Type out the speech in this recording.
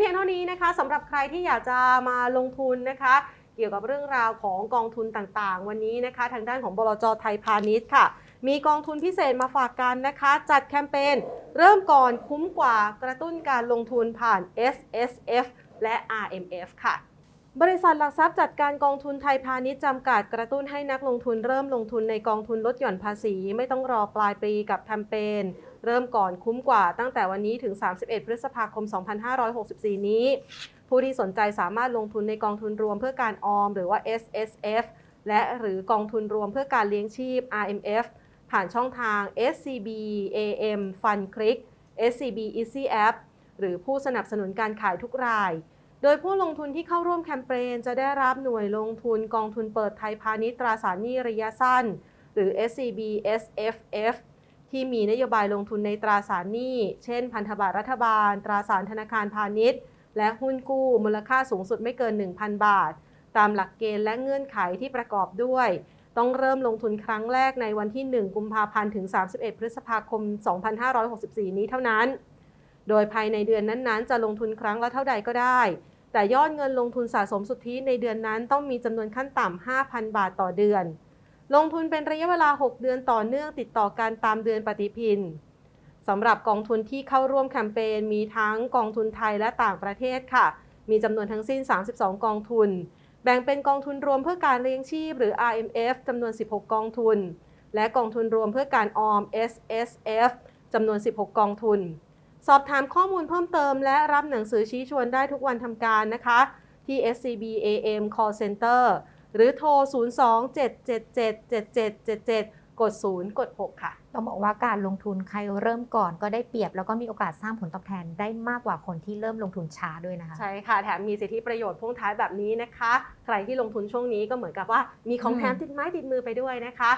เพียงเท่านี้นะคะสำหรับใครที่อยากจะมาลงทุนนะคะ เกี่ยวกับเรื่องราวของกองทุนต่างๆ วันนี้นะคะ ทางด้านของบลจไทยพาณิชย์ค่ะ มีกองทุนพิเศษมาฝากกันนะคะ จัดแคมเปญเริ่มก่อนคุ้มกว่ากระตุ้นการลงทุนผ่าน S S F และ R M F ค่ะ บริษัทหลักทรัพย์จัดการกองทุนไทยพาณิชย์จำกัดกระตุ้นให้นักลงทุนเริ่มลงทุนในกองทุนลดหย่อนภาษี ไม่ต้องรอปลายปีกับแคมเปญเริ่มก่อนคุ้มกว่าตั้งแต่วันนี้ถึง 31 พฤษภาคม 2564 นี้ ผู้ที่สนใจสามารถลงทุนในกองทุนรวมเพื่อการออม หรือว่า S S F และหรือกองทุนรวมเพื่อการเลี้ยงชีพ R M F ผ่านช่องทาง SCB AM Fund Click SCB Easy App หรือผู้สนับสนุนการขายทุกราย โดยผู้ลงทุนที่เข้าร่วมแคมเปญจะได้รับหน่วยลงทุนกองทุนเปิดไทยพาณิชย์ตราสารหนี้ระยะสั้น หรือ SCB SFF ที่มีนโยบายลงทุนในตราสารหนี้ เช่น พันธบัตรรัฐบาล ตราสารธนาคารพาณิชย์ และหุ้นกู้มูลค่าสูงสุดไม่เกิน 1,000 บาท ตามหลักเกณฑ์และเงื่อนไขที่ประกอบด้วย ต้องเริ่มลงทุนครั้งแรกในวันที่ 1 กุมภาพันธ์ถึง 31 พฤษภาคม 2564 นี้เท่านั้น โดยภายในเดือนนั้นๆ จะลงทุนครั้งละเท่าใดก็ได้ แต่ยอดเงินลงทุนสะสมสุทธิในเดือนนั้นต้องมีจำนวนขั้นต่ำ 5,000 บาทต่อเดือน ลงทุนเป็นระยะเวลา 6 เดือนต่อเนื่องติดต่อกันตามเดือนปฏิทินสำหรับกองทุนที่เข้าร่วมแคมเปญมีทั้งกองทุนไทยและต่างประเทศค่ะ มีจำนวนทั้งสิ้น 32 กองทุน แบ่งเป็นกองทุนรวมเพื่อการเลี้ยงชีพหรือ RMF จำนวน 16 กองทุน และกองทุนรวมเพื่อการออม SSF จำนวน 16 กองทุน สอบถามข้อมูลเพิ่มเติม และรับหนังสือชี้ชวนได้ทุกวันทำการนะคะ ที่ SCB AM Call Center หรือโทร 02-777-7777 กด 0 กด 6 ค่ะ ต้องบอกว่าการลงทุนใครเริ่มก่อนก็ได้เปรียบ แล้วก็มีโอกาสสร้างผลตอบแทนได้มากกว่าคนที่เริ่มลงทุนช้าด้วยนะคะ ใช่ค่ะ แถมมีสิทธิประโยชน์พ่วงท้ายแบบนี้นะคะ ใครที่ลงทุนช่วงนี้ก็เหมือนกับว่ามีของอืมแถมติดไม้ติดมือไปด้วยนะคะ